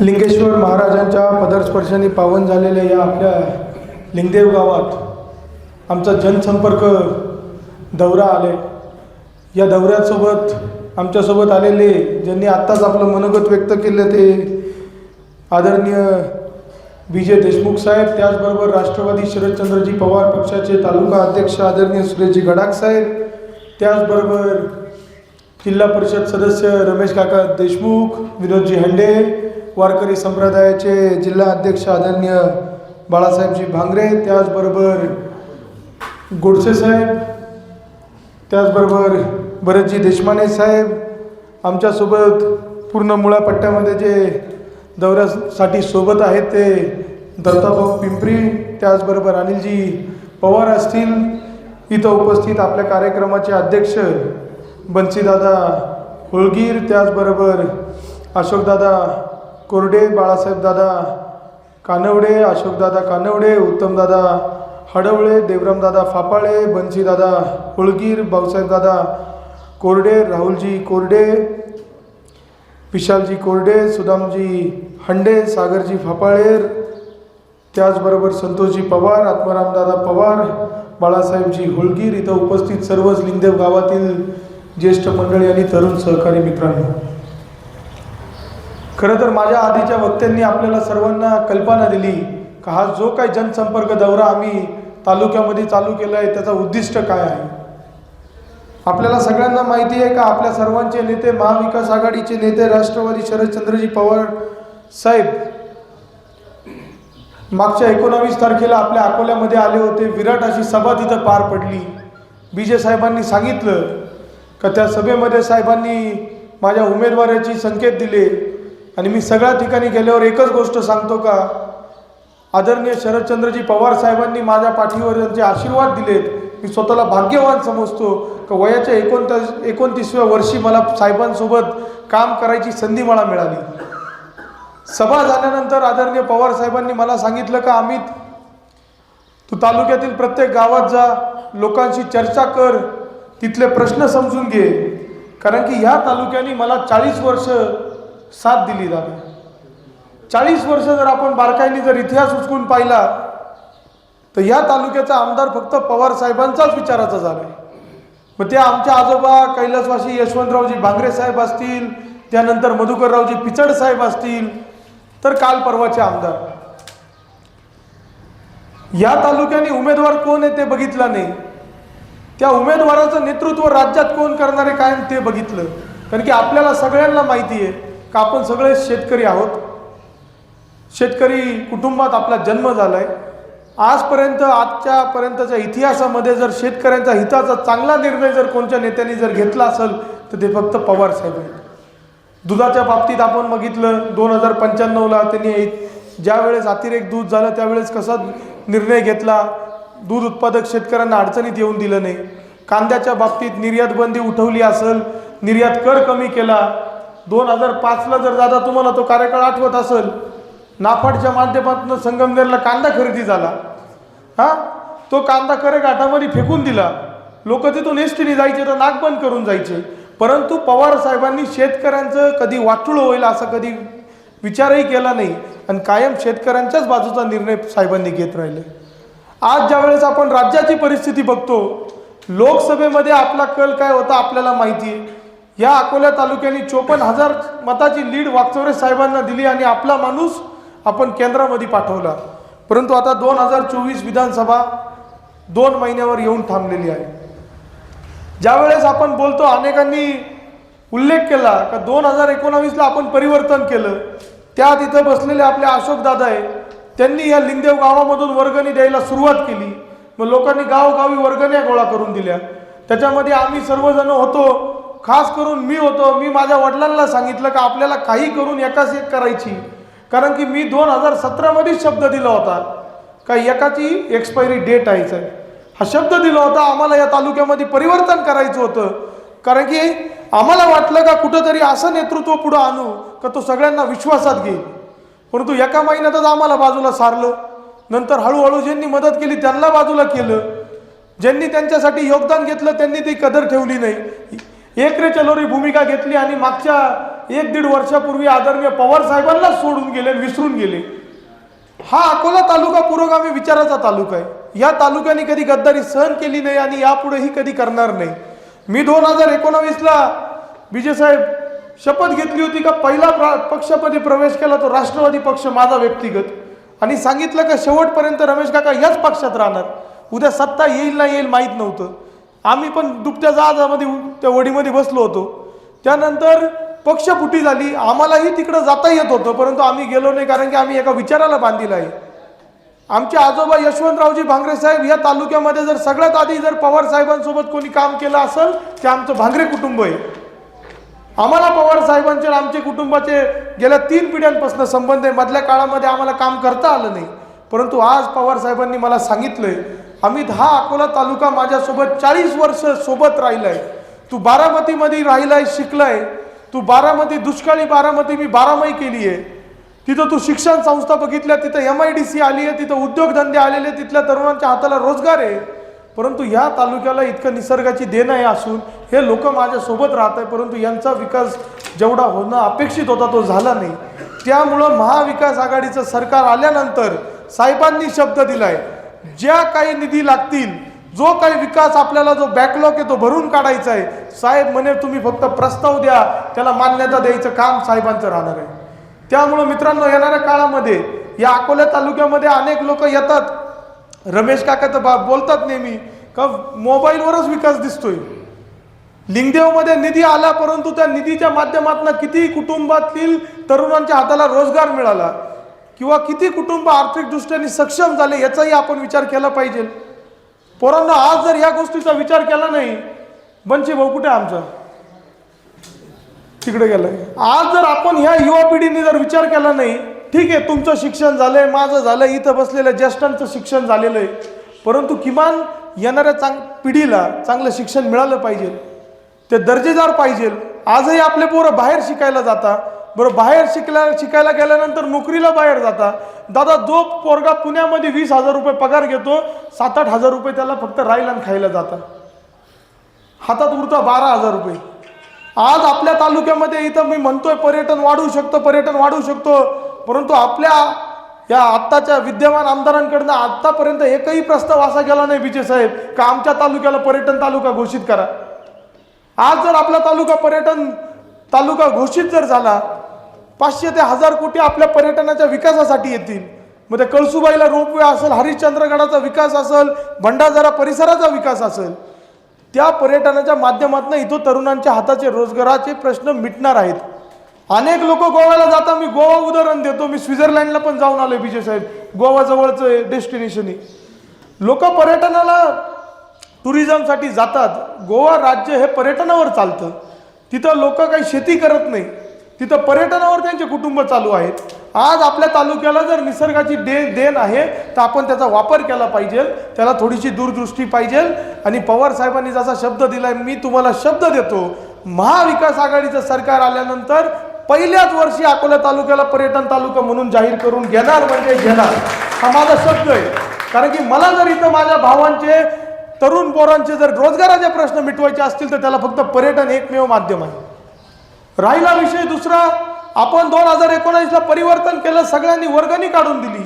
लिंगेश्वर महाराजांच्या पदरस्पर्शाने पावन झालेल्या या आपल्या लिंगदेव गावात आमचा जनसंपर्क दौरा आले. या दौऱ्यासोबत आमच्यासोबत आलेले ज्यांनी आत्ताच आपलं मनोगत व्यक्त केलं ते आदरणीय विजय देशमुख साहेब त्याचबरोबर राष्ट्रवादी शरदचंद्रजी पवार पक्षाचे तालुका अध्यक्ष आदरणीय सुरेशजी गडाख साहेब त्याचबरोबर जिल्हा परिषद सदस्य रमेश काका देशमुख विनोदजी हंडे वारकरी संप्रदायाचे जिल्हा अध्यक्ष आदरणीय बाळासाहेबजी भांगरे त्याचबरोबर गोडसे साहेब त्याचबरोबर भरतजी देशमाने साहेब आमच्यासोबत पूर्ण मुळापट्ट्यामध्ये जे दौऱ्यासाठी सोबत आहेत ते दत्ताभाऊ पिंपरी त्याचबरोबर अनिलजी पवार असतील. इथं उपस्थित आपल्या कार्यक्रमाचे अध्यक्ष बन्सीदादा होळगीर त्याचबरोबर अशोकदादा कोरडे बाळासाहेबदादा कानवडे अशोकदादा कानवडे उत्तमदादा हडवळे देवरामदादा फापाळे बन्सीदादा होळगीर भाऊसाहेबदादा कोरडे राहुलजी कोरडे विशालजी कोरडे सुदामजी हंडे सागरजी फापाळेर त्याचबरोबर संतोषजी पवार आत्मारामदादा पवार बाळासाहेबजी होळगीर इथं उपस्थित सर्वच लिंगदेव गावातील ज्येष्ठ मंडळी आणि तरुण सहकारी मित्रांनो. खरं तर माझ्या आधीच्या वक्त्यांनी आपल्याला सर्वांना कल्पना दिली का हा जो काही जनसंपर्क दौरा आम्ही तालुक्यामध्ये चालू केला आहे त्याचा उद्दिष्ट काय आहे? आपल्याला सगळ्यांना माहिती आहे का आपल्या सर्वांचे नेते महाविकास आघाडीचे नेते राष्ट्रवादी शरदचंद्रजी पवार साहेब मागच्या एकोणावीस तारखेला आपल्या अकोल्यामध्ये आले होते. विराट अशी सभा तिथं पार पडली. बीजे साहेबांनी सांगितलं का त्या सभेमध्ये साहेबांनी माझ्या उमेदवाराची संकेत दिले. आणि मी सगळ्या ठिकाणी गेल्यावर एकच गोष्ट सांगतो का? आदरणीय शरदचंद्रजी पवार साहेबांनी माझ्या पाठीवर त्यांचे आशीर्वाद दिलेत. मी स्वतःला भाग्यवान समजतो का वयाच्या एकोणतीस एकोणतीसव्या वर्षी मला साहेबांसोबत काम करायची संधी मला मिळाली. सभा झाल्यानंतर आदरणीय पवार साहेबांनी मला सांगितलं का अमित तू तालुक्यातील प्रत्येक गावात जा लोकांशी चर्चा कर तिथले प्रश्न समजून घे. कारण की ह्या तालुक्याने मला चाळीस वर्ष साथ दिली जावे चाळीस वर्ष जर आपण बारकाईने जर इतिहास उचकून पाहिला तर या तालुक्याचा आमदार फक्त पवार साहेबांचाच विचाराचा झाला आहे मग ते आमच्या आजोबा कैलासवासी यशवंतरावजी भांगरे साहेब असतील त्यानंतर मधुकररावजी पिचड साहेब असतील तर काल परवाचे आमदार. या तालुक्याने उमेदवार कोण आहे ते बघितलं नाही. त्या उमेदवाराचं नेतृत्व राज्यात कोण करणारे काय ते बघितलं. कारण की आपल्याला सगळ्यांना माहिती आहे का आपण सगळे शेतकरी आहोत? शेतकरी कुटुंबात आपला जन्म झाला आहे आजपर्यंत आजच्यापर्यंतच्या इतिहासामध्ये जर शेतकऱ्यांचा हिताचा चांगला निर्णय जर कोणत्या नेत्यांनी जर घेतला असेल तर ते फक्त पवार साहेब आहेत. दुधाच्या बाबतीत आपण बघितलं दोन हजार पंच्याण्णवला त्यांनी ज्या वेळेस अतिरेक दूध झालं त्यावेळेस कसा निर्णय घेतला? दूध उत्पादक शेतकऱ्यांना अडचणीत येऊन दिलं नाही. कांद्याच्या बाबतीत निर्यात बंदी उठवली असेल निर्यात कर कमी केला. दोन हजार पाचला जर दादा तुम्हाला तो कार्यकाळ आठवत असेल नाफाडच्या माध्यमातून संगमनेरला कांदा खरेदी झाला. हा? तो कांदा करे घाटामध्ये फेकून दिला. लोक तिथून एसटीने जायचे तर नाक बंद करून जायचे. परंतु पवार साहेबांनी शेतकऱ्यांचं कधी वाटुळ होईल असा कधी विचारही केला नाही. आणि कायम शेतकऱ्यांच्याच बाजूचा निर्णय साहेबांनी घेत राहिले. आज ज्या वेळेस आपण राज्याची परिस्थिती बघतो लोकसभेमध्ये आपला कल काय होता आपल्याला माहिती आहे. या अकोला तालुक्याने चोपन्न हजार मताची लीड वागचौरे साहेबांना दिली आणि आपला माणूस आपण केंद्रामध्ये पाठवला. परंतु आता दोन हजार चोवीस विधानसभा दोन महिन्यावर येऊन थांबलेली आहे. ज्यावेळेस आपण बोलतो अनेकांनी उल्लेख केला का दोन हजार एकोणावीसला आपण परिवर्तन केलं. त्या तिथं बसलेले आपले अशोक दादा आहे त्यांनी या लिंगदेव गावामधून वर्गणी द्यायला सुरुवात केली. मग लोकांनी गावोगावी वर्गण्या गोळा करून दिल्या. त्याच्यामध्ये आम्ही सर्वजण होतो. खास करून मी होतो मी माझ्या वडिलांना सांगितलं का आपल्याला काही करून एकाच एक करायची. कारण की मी दोन हजार सतरामध्येच शब्द दिला होता का एकाची एक्सपायरी डेट आहे हा शब्द दिला होता आम्हाला या तालुक्यामध्ये परिवर्तन करायचं होतं. कारण की आम्हाला वाटलं का कुठंतरी असं नेतृत्व पुढं आणू का तो सगळ्यांना विश्वासात घेईल. परंतु एका महिन्यातच आम्हाला बाजूला सारलं. नंतर हळूहळू ज्यांनी मदत केली त्यांना बाजूला केलं. ज्यांनी त्यांच्यासाठी योगदान घेतलं त्यांनी ती कदर ठेवली नाही. एकरे चलोरी भूमिका घेतली आणि मागच्या एक दीड वर्षापूर्वी आदरणीय पवार साहेबांनाच सोडून गेले आणि विसरून गेले. हा अकोला तालुका पुरोगामी विचाराचा तालुका आहे. या तालुक्याने कधी गद्दारी सहन केली नाही आणि यापुढेही कधी करणार नाही. मी दोन हजार एकोणावीसला विजयसाहेब शपथ घेतली होती का पहिला पक्षामध्ये प्रवेश केला तो राष्ट्रवादी पक्ष माझा व्यक्तिगत. आणि सांगितलं का शेवटपर्यंत रमेश काका याच पक्षात राहणार. उद्या सत्ता येईल ना येईल माहीत नव्हतं. आम्ही पण दुपट्या जहाजामध्ये त्या वडीमध्ये बसलो होतो. त्यानंतर पक्ष फुटी झाली. आम्हालाही तिकडं जाता येत होतं परंतु आम्ही गेलो नाही कारण की आम्ही एका विचाराला बांधील आहे. आमचे आजोबा यशवंतरावजी भांगरे साहेब या तालुक्यामध्ये जर सगळ्यात आधी जर पवार साहेबांसोबत कोणी काम केलं असेल ते आमचं भांगरे कुटुंब आहे. आम्हाला पवार साहेबांचे आमचे कुटुंबाचे गेल्या तीन पिढ्यांपासून संबंध आहे. मधल्या काळामध्ये आम्हाला काम करता आलं नाही. परंतु आज पवार साहेबांनी मला सांगितलंय आम्ही दहा अकोला तालुका माझ्यासोबत चाळीस वर्ष सोबत राहिलाय. तू बारामतीमध्ये राहिलाय आहे तू बारामती दुष्काळी बारामती मी बारामही केली आहे तिथं तू शिक्षण संस्था बघितल्या तिथं एम आय डी सी आली आहे तिथं उद्योगधंदे आलेले तिथल्या तरुणांच्या हाताला रोजगार आहे. परंतु ह्या तालुक्याला इतकं निसर्गाची देण आहे असून हे लोक माझ्यासोबत राहत आहे परंतु यांचा विकास जेवढा होणं अपेक्षित होता तो झाला नाही. त्यामुळं महाविकास आघाडीचं सरकार आल्यानंतर साहेबांनी शब्द दिलाय ज्या काही निधी लागतील जो काही विकास आपल्याला जो बॅकलॉग आहे तो भरून काढायचा आहे साहेब म्हणे तुम्ही फक्त प्रस्ताव द्या त्याला मान्यता द्यायचं काम साहेबांचं राहणार आहे. त्यामुळं मित्रांनो येणाऱ्या काळामध्ये या अकोला तालुक्यामध्ये अनेक लोक येतात. रमेश काका तर बा- बोलतात नेहमी का मोबाईलवरच विकास दिसतोय. लिंगदेवमध्ये निधी आला परंतु त्या निधीच्या माध्यमातून किती कुटुंबातील तरुणांच्या हाताला रोजगार मिळाला. किंवा किती कुटुंब आर्थिकदृष्ट्याने सक्षम झाले याचाही आपण विचार केला पाहिजे. पोरांना आज जर ह्या गोष्टीचा विचार केला नाही बनचे भाऊ कुठे आमचा? तिकडे गेलाय. आज जर आपण ह्या युवा पिढीने जर विचार केला नाही ठीक आहे तुमचं शिक्षण झालंय माझं झालंय इथं बसलेल्या ज्येष्ठांचं शिक्षण झालेलं आहे परंतु किमान येणाऱ्या चांग पिढीला चांगलं शिक्षण मिळालं पाहिजे. ते दर्जेदार पाहिजे. आजही आपले पोरं बाहेर शिकायला जातात बरं बाहेर शिकल्या शिकायला गेल्यानंतर नोकरीला बाहेर जाता. दादा जो पोरगा पुण्यामध्ये वीस हजार रुपये पगार घेतो सात आठ हजार रुपये त्याला फक्त राहायला आणि खायला जातं. हातात उरता बारा हजार रुपये. आज आपल्या तालुक्यामध्ये इथं मी म्हणतोय पर्यटन वाढवू शकतो पर्यटन वाढवू शकतो. परंतु आपल्या या आत्ताच्या विद्यमान आमदारांकडनं आत्तापर्यंत एकही प्रस्ताव असा गेला नाही विजय साहेब का आमच्या तालुक्याला पर्यटन तालुका घोषित करा. आज जर आपला तालुका पर्यटन तालुका घोषित जर झाला पाचशे ते हजार कोटी आपल्या पर्यटनाच्या विकासासाठी येतील. मग ते कळसुबाईला रोपवे असेल हरिश्चंद्रगडाचा विकास असेल भंडाजरा परिसराचा विकास असेल त्या पर्यटनाच्या माध्यमातून इथं तरुणांच्या हाताचे रोजगाराचे प्रश्न मिटणार आहेत. अनेक लोक गोव्याला जातात मी गोवा उदाहरण देतो मी स्वित्झर्लंडला पण जाऊन आलो विजय साहेब. गोवा जवळचं डेस्टिनेशन आहे. लोक पर्यटनाला टुरिझमसाठी जातात. गोवा राज्य हे पर्यटनावर चालतं. तिथं लोक काही शेती करत नाही. तिथं पर्यटनावर त्यांचे कुटुंब चालू आहेत. आज आपल्या तालुक्याला जर निसर्गाची दे देण आहे तर आपण त्याचा वापर केला पाहिजे. त्याला थोडीशी दूरदृष्टी पाहिजे. आणि पवार साहेबांनी जसा शब्द दिलाय मी तुम्हाला शब्द देतो. महाविकास आघाडीचं सरकार आल्यानंतर पहिल्याच वर्षी अकोला तालुक्याला पर्यटन तालुका म्हणून जाहीर करून घेणार म्हणजे घेणार. हा माझा शब्द आहे. कारण की मला जर इथं माझ्या भावांचे तरुण पोरांचे जर रोजगाराचे प्रश्न मिटवायचे असतील तर त्याला फक्त पर्यटन एकमेव माध्यम आहे. राहिला विषय दुसरा. आपण दोन हजार एकोणावीसला परिवर्तन केलं सगळ्यांनी वर्गणी काढून दिली.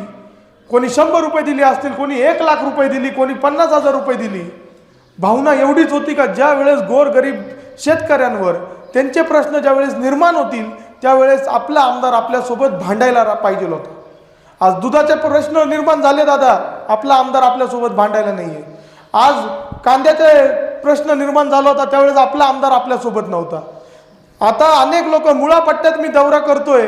कोणी शंभर रुपये दिली असतील कोणी एक लाख रुपये दिली कोणी पन्नास हजार रुपये दिली. भावना एवढीच होती का ज्या वेळेस गोरगरीब शेतकऱ्यांवर त्यांचे प्रश्न ज्या वेळेस निर्माण होतील त्यावेळेस आपला आमदार आपल्यासोबत भांडायला रा- पाहिजे होता. आज दुधाचे प्रश्न निर्माण झाले दादा आपला आमदार आपल्यासोबत भांडायला नाहीये. आज कांद्याचे प्रश्न निर्माण झाला होता त्यावेळेस आपला आमदार आपल्यासोबत नव्हता. आता अनेक लोक मुळापट्ट्यात मी दौरा करतोय.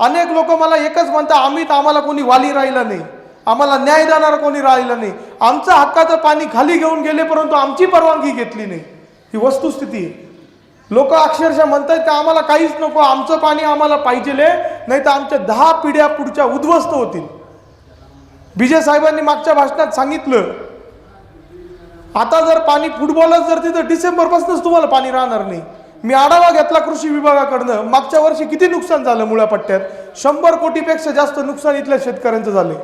अनेक लोक मला एकच म्हणतात आम्हीच आम्हाला कोणी वाली राहिला नाही. आम्हाला न्याय देणारा कोणी राहिला नाही. आमचं हक्काचं पाणी खाली घेऊन गेले परंतु आमची परवानगी घेतली नाही. ही वस्तुस्थिती आहे. लोक अक्षरशः म्हणतात की आम्हाला काहीच नको आमचं पाणी आम्हाला पाहिजेले नाही तर आमच्या दहा पिढ्या पुढच्या उद्ध्वस्त होतील. विजय साहेबांनी मागच्या भाषणात सांगितलं आता जर पाणी फुटबॉलच जर तिथं डिसेंबरपासूनच तुम्हाला पाणी राहणार नाही. मी आढावा घेतला कृषी विभागाकडनं. मागच्या वर्षी किती नुकसान झालं मुळ्या पट्ट्यात? शंभर कोटीपेक्षा जास्त नुकसान इथल्या शेतकऱ्यांचं झालं.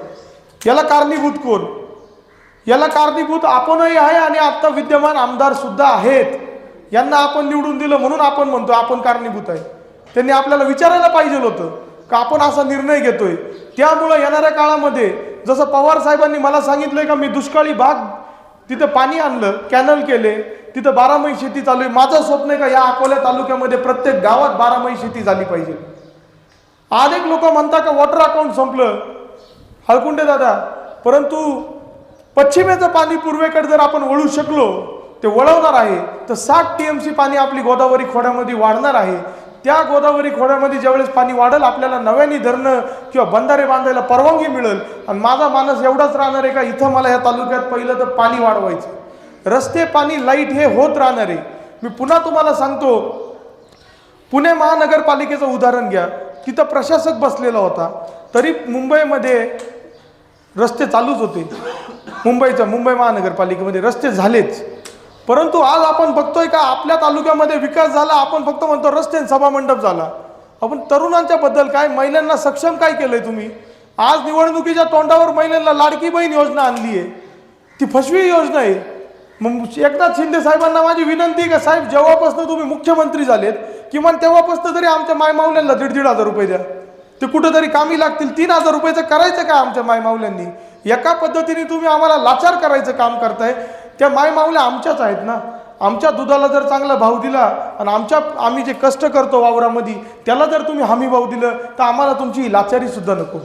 याला कारणीभूत कोण? याला कारणीभूत आपणही आहे आणि आता विद्यमान आमदार सुद्धा आहेत. यांना आपण निवडून दिलं म्हणून आपण म्हणतो आपण कारणीभूत आहे. त्यांनी आपल्याला विचारायला पाहिजे होतं का आपण असा निर्णय घेतोय? त्यामुळं येणाऱ्या काळामध्ये जसं पवार साहेबांनी मला सांगितलंय का मी दुष्काळी भाग तिथं पाणी आणलं कॅनल केले तिथं बारामही शेती चालू आहे. माझं स्वप्न आहे का या अकोला तालुक्यामध्ये प्रत्येक गावात बारामही शेती झाली पाहिजे? आज एक लोक म्हणतात का वॉटर अकाउंट संपलं. हळकुंडे दादा परंतु पश्चिमेचं पाणी पूर्वेकडे जर आपण वळू शकलो ते वळवणार आहे. तर साठ टी एम सी पाणी आपली गोदावरी खोड्यामध्ये वाढणार आहे. त्या गोदावरी खोऱ्यामध्ये ज्यावेळेस पाणी वाढेल आपल्याला नव्याने धरणं किंवा बंधारे बांधायला परवानगी मिळेल. आणि माझा मानस एवढाच राहणार आहे का इथं मला या तालुक्यात पहिलं तर पाणी वाढवायचं. रस्ते पाणी लाइट हे होत राहणार आहे. मी पुन्हा तुम्हाला सांगतो पुणे महानगरपालिकेचं उदाहरण घ्या. तिथं प्रशासक बसलेला होता. तरी मुंबईमध्ये रस्ते चालूच होते. मुंबईच्या मुंबई महानगरपालिकेमध्ये रस्ते झालेच. परंतु आज आपण बघतोय का आपल्या तालुक्यामध्ये विकास झाला आपण फक्त म्हणतो रस्ते सभा सभामंडप झाला. आपण तरुणांच्या बद्दल काय महिलांना सक्षम काय केलंय तुम्ही? आज निवडणुकीच्या तोंडावर महिलांना लाडकी बहीण योजना आणली आहे. ती फसवी योजना आहे. मग एकनाथ शिंदे साहेबांना माझी विनंती आहे का साहेब जेव्हापासून तुम्ही मुख्यमंत्री झालेत किमान तेव्हापासून तरी आमच्या मायमावल्यांना दीड दीड हजार रुपये द्या. ते कुठंतरी कामी लागतील तीन हजार रुपयाचं करायचं का आमच्या मायमावल्यांनी? एका पद्धतीने तुम्ही आम्हाला लाचार करायचं काम करताय. त्या मायमाऊल्या आमच्याच आहेत ना. आमच्या दुधाला जर चांगला भाव दिला आणि आमच्या आम्ही जे कष्ट करतो वावरामध्ये त्याला जर तुम्ही हमी भाव दिलं तर आम्हाला तुमची लाचारीसुद्धा नको.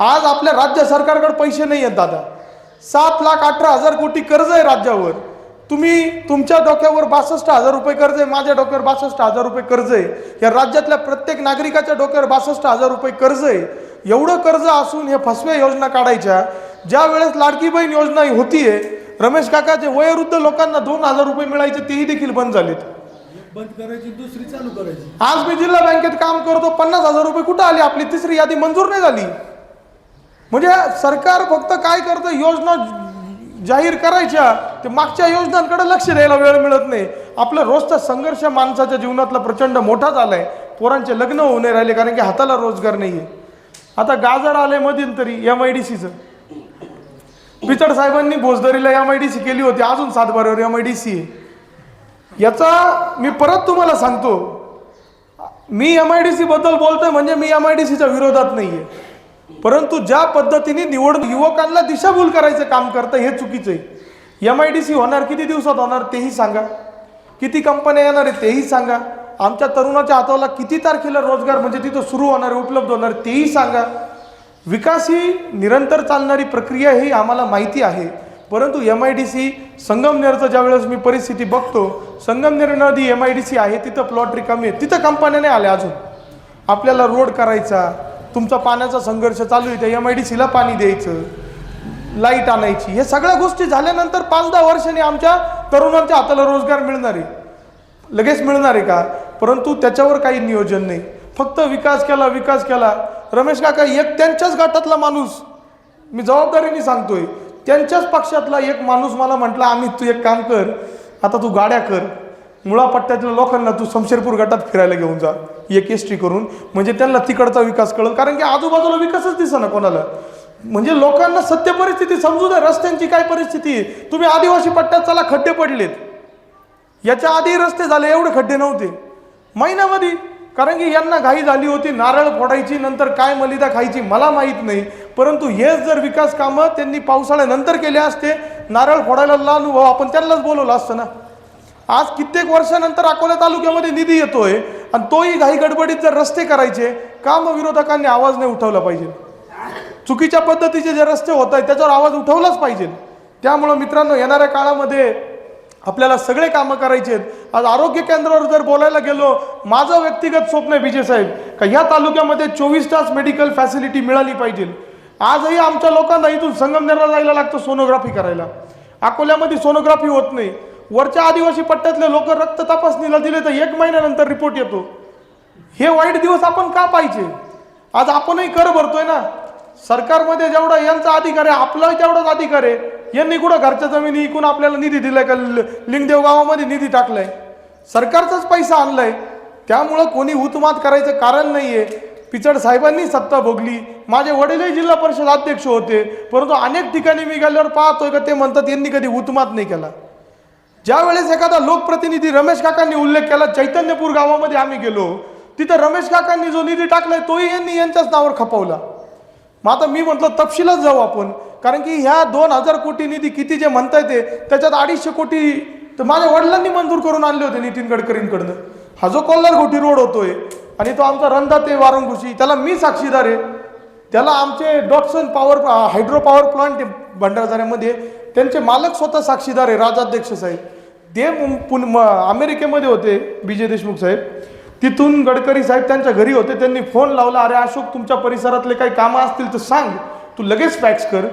आज आपल्या राज्य सरकारकडे पैसे नाही आहेत दादा. सात लाख अठरा हजार कोटी कर्ज आहे राज्यावर. तुम्ही तुमच्या डोक्यावर बासष्ट हजार रुपये कर्ज आहे माझ्या डोक्यावर बासष्ट हजार रुपये कर्ज आहे. या राज्यातल्या प्रत्येक नागरिकाच्या डोक्यावर बासष्ट हजार रुपये कर्ज आहे. एवढं कर्ज असून हे फसव्या योजना काढायच्या. ज्या वेळेस लाडकी बहीण योजना होतीये रमेश काकाचे वयोवृद्ध लोकांना दोन हजार रुपये मिळायचे तेही देखील बंद झालेत. बंद करायची दुसरी चालू करायची. आज मी जिल्हा बँकेत काम करतो पन्नास हजार रुपये कुठं आली? आपली तिसरी यादी मंजूर नाही झाली. म्हणजे सरकार फक्त काय करतं? योजना जाहीर करायच्या ते मागच्या योजनांकडे लक्ष द्यायला वेळ मिळत नाही. आपलं रोजचा संघर्ष माणसाच्या जीवनातला प्रचंड मोठा झालाय. पोरांचे लग्न होऊ नाही राहिले कारण की हाताला रोजगार नाहीये. आता गाजर आले मध्यंतरी एम आय डी सीचं पिचड साहेबांनी भोजदरीला एम आय डी सी केली होती. अजून सातबाऱ्यावर एम आय डी सी आहे. याचा मी परत तुम्हाला सांगतो. मी एम आय डी सी बद्दल बोलतोय म्हणजे मी एम आय डी सीच्या विरोधात नाहीये. परंतु ज्या पद्धतीने निवड युवकांना दिशाभूल करायचं काम करतं हे चुकीचं आहे. एम आय डी सी होणार किती दिवसात होणार तेही सांगा. किती कंपन्या येणार आहे तेही सांगा. आमच्या तरुणाच्या हाताला किती तारखेला रोजगार म्हणजे तिथं सुरू होणार आहे, उपलब्ध होणार तेही सांगा. विकास ही निरंतर चालणारी प्रक्रिया ही आम्हाला माहिती आहे. परंतु एम आय डी सी संगमनेरचं ज्यावेळेस मी परिस्थिती बघतो संगमनेर नदी एम आय डी सी आहे तिथं प्लॉट रिकामी आहे. तिथं कंपन्या नाही आल्या अजून. आपल्याला रोड करायचा तुमचा पाण्याचा संघर्ष चालू आहे त्या एम आय डी सीला पाणी द्यायचं लाइट आणायची. हे सगळ्या गोष्टी झाल्यानंतर पाच दहा वर्षांनी आमच्या तरुणांच्या हाताला रोजगार मिळणार आहे. लगेच मिळणार आहे का? परंतु त्याच्यावर काही नियोजन नाही. फक्त विकास केला विकास केला. रमेश काका एक त्यांच्याच गटातला माणूस. मी जबाबदारीने सांगतोय त्यांच्याच पक्षातला एक माणूस मला म्हटला आम्ही तू एक काम कर आता तू गाड्या कर. मुळापट्ट्यातल्या लोकांना तू शमशेरपूर गटात फिरायला घेऊन जा एक एस टी करून. म्हणजे त्यांना तिकडचा विकास कळेल कारण की आजूबाजूला विकासच दिसा ना कोणाला. म्हणजे लोकांना सत्य परिस्थिती समजू द्या रस्त्यांची काय परिस्थिती आहे? तुम्ही आदिवासी पट्ट्यात चला खड्डे पडलेत. याच्या आधी रस्ते झाले एवढे खड्डे नव्हते. महिन्यामध्ये कारण की यांना घाई झाली होती नारळ फोडायची नंतर काय मलिदा खायची मला माहीत नाही. परंतु हेच जर विकास कामं त्यांनी पावसाळ्यानंतर केले असते नारळ फोडायला लावून आपण त्यांनाच बोलवलं असतं ना. आज कित्येक वर्षानंतर अकोला तालुक्यामध्ये निधी येतोय आणि तोही घाई गडबडीत जर रस्ते करायचे का मग विरोधकांनी आवाज नाही उठवला पाहिजे. चुकीच्या पद्धतीचे जे रस्ते होत आहेत त्याच्यावर आवाज उठवलाच पाहिजे. त्यामुळं मित्रांनो येणाऱ्या काळामध्ये आपल्याला सगळे कामं करायचे आहेत. आज आरोग्य केंद्रावर जर बोलायला गेलो माझं व्यक्तिगत स्वप्न आहे विजय साहेब का ह्या तालुक्यामध्ये चोवीस तास मेडिकल फॅसिलिटी मिळाली पाहिजे. आजही आमच्या लोकांना इथून संगमनेरला जायला लागतं सोनोग्राफी करायला. अकोल्यामध्ये सोनोग्राफी होत नाही. वरच्या आदिवासी पट्ट्यातले लोक रक्त तपासणीला दिले तर एक महिन्यानंतर रिपोर्ट येतो. हे वाईट दिवस आपण का पाहिजे? आज आपणही कर भरतोय ना. सरकारमध्ये जेवढा यांचा अधिकार आहे आपला तेवढाच अधिकार आहे. यांनी कुठं घरच्या जमिनी इकून आपल्याला निधी दिलाय का? लिंगदेव गावामध्ये निधी टाकलाय. सरकारचाच पैसा आणलाय. त्यामुळं कोणी हुतमात करायचं कारण नाही आहे पिचड साहेबांनी सत्ता भोगली. माझे वडीलही जिल्हा परिषद अध्यक्ष होते. परंतु अनेक ठिकाणी मी गेल्यावर पाहतोय का ते म्हणतात यांनी कधी हुतमात नाही केला. ज्या वेळेस एखादा लोकप्रतिनिधी रमेश काकांनी उल्लेख केला चैतन्यपूर गावामध्ये आम्ही गेलो. तिथं रमेश काकांनी जो निधी टाकलाय तोही यांनी यांच्याच नावावर खपवला. मग आता मी म्हटलं तपशिलात जाऊ आपण. कारण की ह्या दोन हजार कोटी निधी किती जे म्हणताय ते त्याच्यात अडीचशे कोटी तर माझ्या वडिलांनी मंजूर करून आणले होते नितीन गडकरींकडनं. हा जो कोल्हारकोटी रोड होतोय आणि तो आमचा रंधा ते वारंगुशी त्याला मी साक्षीदार आहे. त्याला आमचे Dotson power hydro power plant भंडारदाऱ्यामध्ये. त्यांचे मालक स्वतः साक्षीदार आहे राजाध्यक्ष साहेब. ते पुन म- अमेरिकेमध्ये होते विजय देशमुख साहेब. तिथून गडकरी साहेब त्यांच्या घरी होते त्यांनी फोन लावला अरे अशोक तुमच्या परिसरातले काही कामं असतील तर सांग. तू लगेच फॅक्स कर.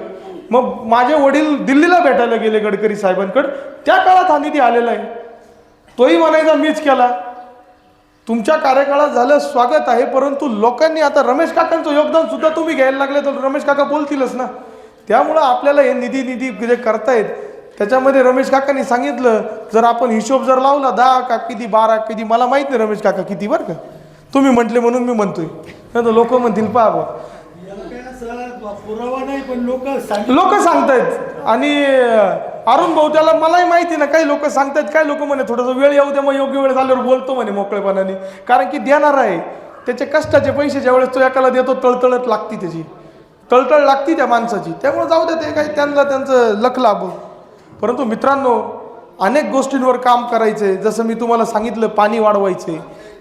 मग माझे वडील दिल्लीला भेटायला गेले गडकरी साहेबांकडे. त्या काळात हा निधी आलेला आहे. तोही म्हणायचा मीच केला. तुमच्या कार्यकाळात झालं स्वागत आहे परंतु लोकांनी आता रमेश काकांचं योगदान सुद्धा तुम्ही घ्यायला लागले तर रमेश काका बोलतीलच ना. त्यामुळं आपल्याला हे निधी निधी जे करतायत त्याच्यामध्ये रमेश काकांनी सांगितलं जर आपण हिशोब जर लावला दहा का किती बारा किती मला माहीत नाही रमेश काका किती बरं का. तुम्ही म्हटले म्हणून मी म्हणतोय. नाही तर लोक म्हणतील पहा बघ याला पुरावा नाही पण लोक लोक सांगतायत. आणि अरुण भाऊ त्याला मलाही माहिती ना काही लोक सांगतायत काही लोक म्हणे थोडंसं वेळ येऊ द्या मग योग्य वेळ झाल्यावर बोलतो म्हणे मोकळेपणाने. कारण की देणार आहे. त्याचे कष्टाचे पैसे ज्यावेळेस तो एकाला देतो तळतळत लागती त्याची. तळतळ लागती त्या माणसाची. त्यामुळे जाऊ दे ते काही त्यांना त्यांचं लख लाभ. परंतु मित्रांनो अनेक गोष्टींवर काम करायचे. जसं मी तुम्हाला सांगितलं पाणी वाढवायचे.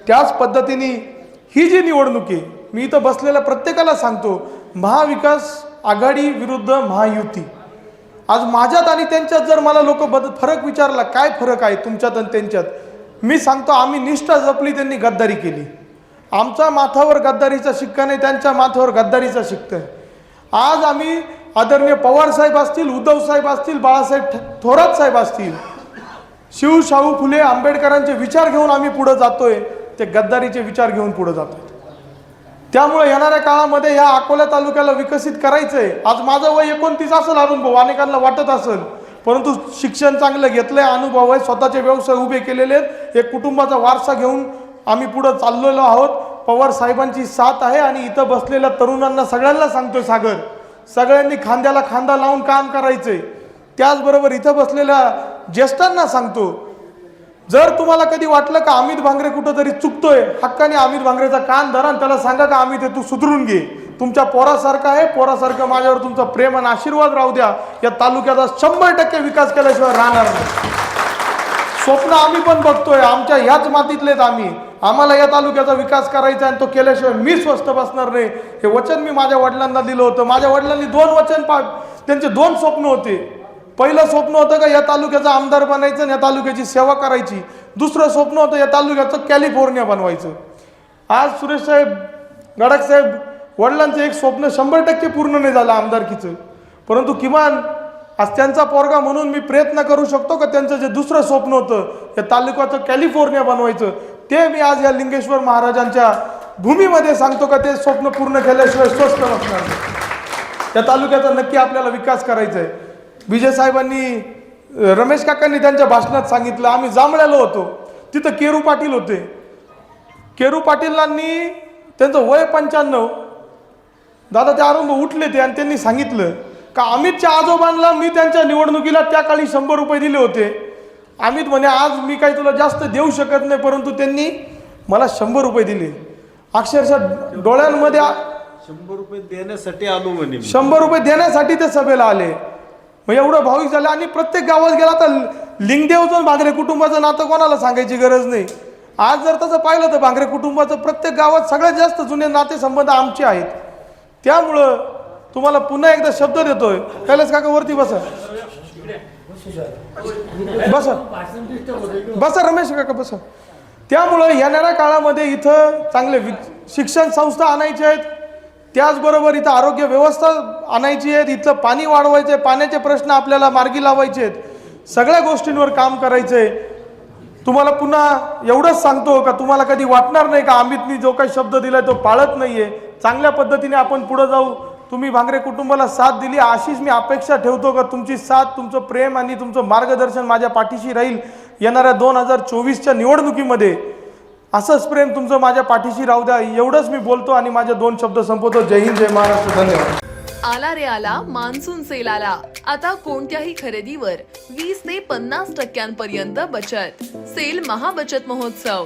त्याच पद्धतीने ही जी निवडणूक आहे मी इथं बसलेल्या प्रत्येकाला सांगतो महाविकास आघाडी विरुद्ध महायुती. आज माझ्यात आणि त्यांच्यात जर मला लोक बद फरक विचारला काय फरक आहे तुमच्यात आणि त्यांच्यात? मी सांगतो आम्ही निष्ठा जपली त्यांनी गद्दारी केली. आमच्या माथावर गद्दारीचा शिक्का नाही त्यांच्या माथावर गद्दारीचा शिक्का आहे. आज आम्ही आदरणीय पवार साहेब असतील उद्धवसाहेब असतील बाळासाहेब ठ- थोरात साहेब असतील शिव शाहू फुले आंबेडकरांचे विचार घेऊन आम्ही पुढे जातोय ते गद्दारीचे विचार घेऊन पुढे जातोय. त्यामुळे येणाऱ्या काळामध्ये ह्या अकोला तालुक्याला विकसित करायचंय. आज माझं वय एकोणतीस असेल अनुभव अनेकांना वाटत असेल. परंतु शिक्षण चांगलं घेतलंय अनुभव आहे स्वतःचे व्यवसाय उभे केलेले आहेत. एक कुटुंबाचा वारसा घेऊन आम्ही पुढं चाललेलो आहोत. पवार साहेबांची साथ आहे आणि इथं बसलेल्या तरुणांना सगळ्यांना सांगतोय सागर. सगळ्यांनी खांद्याला खांदा लावून काम करायचंय त्याचबरोबर इथं बसलेल्या ज्येष्ठांना सांगतो जर तुम्हाला कधी वाटलं का अमित भांगरे कुठंतरी चुकतोय हक्काने अमित भांगरेचा कान धरा आणि त्याला सांगा का अमित तू सुधरून घे. तुमच्या पोरासारखं आहे पोरासारखं माझ्यावर तुमचा प्रेम आणि आशीर्वाद राहू द्या. या तालुक्याचा शंभर टक्के विकास केल्याशिवाय राहणार नाही. स्वप्न आम्ही पण बघतोय आमच्या ह्याच मातीतलेत आम्ही. आम्हाला या तालुक्याचा विकास करायचा आहे आणि तो केल्याशिवाय मी स्वस्त बसणार नाही. हे वचन मी माझ्या वडिलांना दिलं होतं. माझ्या वडिलांनी दोन वचन पा त्यांचे दोन स्वप्न होते. पहिलं स्वप्न होतं का या तालुक्याचा आमदार बनायचं आणि या तालुक्याची सेवा करायची. दुसरं स्वप्न होतं या तालुक्याचं कॅलिफोर्निया बनवायचं. आज सुरेश साहेब गडाख साहेब वडिलांचं एक स्वप्न शंभर टक्के पूर्ण नाही झालं आमदारकीचं. परंतु किमान आज त्यांचा पोरगा म्हणून मी प्रयत्न करू शकतो का त्यांचं जे दुसरं स्वप्न होतं या तालुक्याचं कॅलिफोर्निया बनवायचं ते मी आज या लिंगेश्वर महाराजांच्या भूमीमध्ये सांगतो का ते स्वप्न पूर्ण केल्याशिवाय स्वस्त नसणार त्या तालुक्याचा नक्की आपल्याला विकास करायचा आहे विजय साहेबांनी रमेश काकांनी त्यांच्या भाषणात सांगितलं आम्ही जांभळ्याला होतो. तिथं केरू पाटील होते. केरू पाटीलांनी त्यांचं वय पंच्याण्णव. दादा ते आरंभ उठले ते आणि त्यांनी सांगितलं का अमितच्या आजोबांना मी त्यांच्या निवडणुकीला त्या काळी शंभर रुपये दिले होते. अमित म्हणे आज मी काही तुला जास्त देऊ शकत नाही परंतु त्यांनी मला शंभर रुपये दिले. अक्षरशः डोळ्यांमध्ये शंभर रुपये देण्यासाठी आलो म्हणे. शंभर रुपये देण्यासाठी ते सभेला आले. मग एवढं भाविक झालं आणि प्रत्येक गावात गेला तर लिंगदेवचं भांगरे कुटुंबाचं नातं कोणाला सांगायची गरज नाही. आज जर तसं पाहिलं तर भांगरे कुटुंबाचं प्रत्येक गावात सगळ्यात जास्त जुने नातेसंबंध आमचे आहेत. त्यामुळं तुम्हाला पुन्हा एकदा शब्द देतोय. कैलास काका वरती बसा. बसा. बसा रमेश काका बसा. त्यामुळं येणाऱ्या काळामध्ये इथं चांगले वि शिक्षण संस्था आणायच्या आहेत. त्याचबरोबर इथं आरोग्य व्यवस्था आणायची आहेत. इथलं पाणी वाढवायचं आहे. पाण्याचे प्रश्न आपल्याला मार्गी लावायचे आहेत. सगळ्या गोष्टींवर काम करायचं आहे तुम्हाला पुन्हा एवढंच सांगतो का तुम्हाला कधी वाटणार नाही का अमितनी जो काही शब्द दिलाय तो पाळत नाहीये. चांगल्या पद्धतीने आपण पुढे जाऊ. तुम्ही भांगरे कुटुंबाला साथ दिली अशीच मी अपेक्षा ठेवतो का तुमची साथ तुमचं प्रेम आणि तुमचं मार्गदर्शन माझ्या पाठीशी राहील येणाऱ्या दोन हजार चोवीसच्या निवडणुकीमध्ये. असंच प्रेम तुमचं माझ्या पाठीशी राहू द्या एवढंच मी बोलतो आणि माझे दोन शब्द संपवतो. जय हिंद जय महाराष्ट्र धन्यवाद. आला रे आला मान्सून सेल आला. आता कोणत्याही खरेदीवर वीस ते पन्नास टक्क्यांपर्यंत बचत. सेल महाबचत महोत्सव.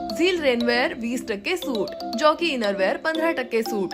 झील रेनवेअर वीस टक्के सूट जॉकी इनरवेअर पंधरा टक्के सूट.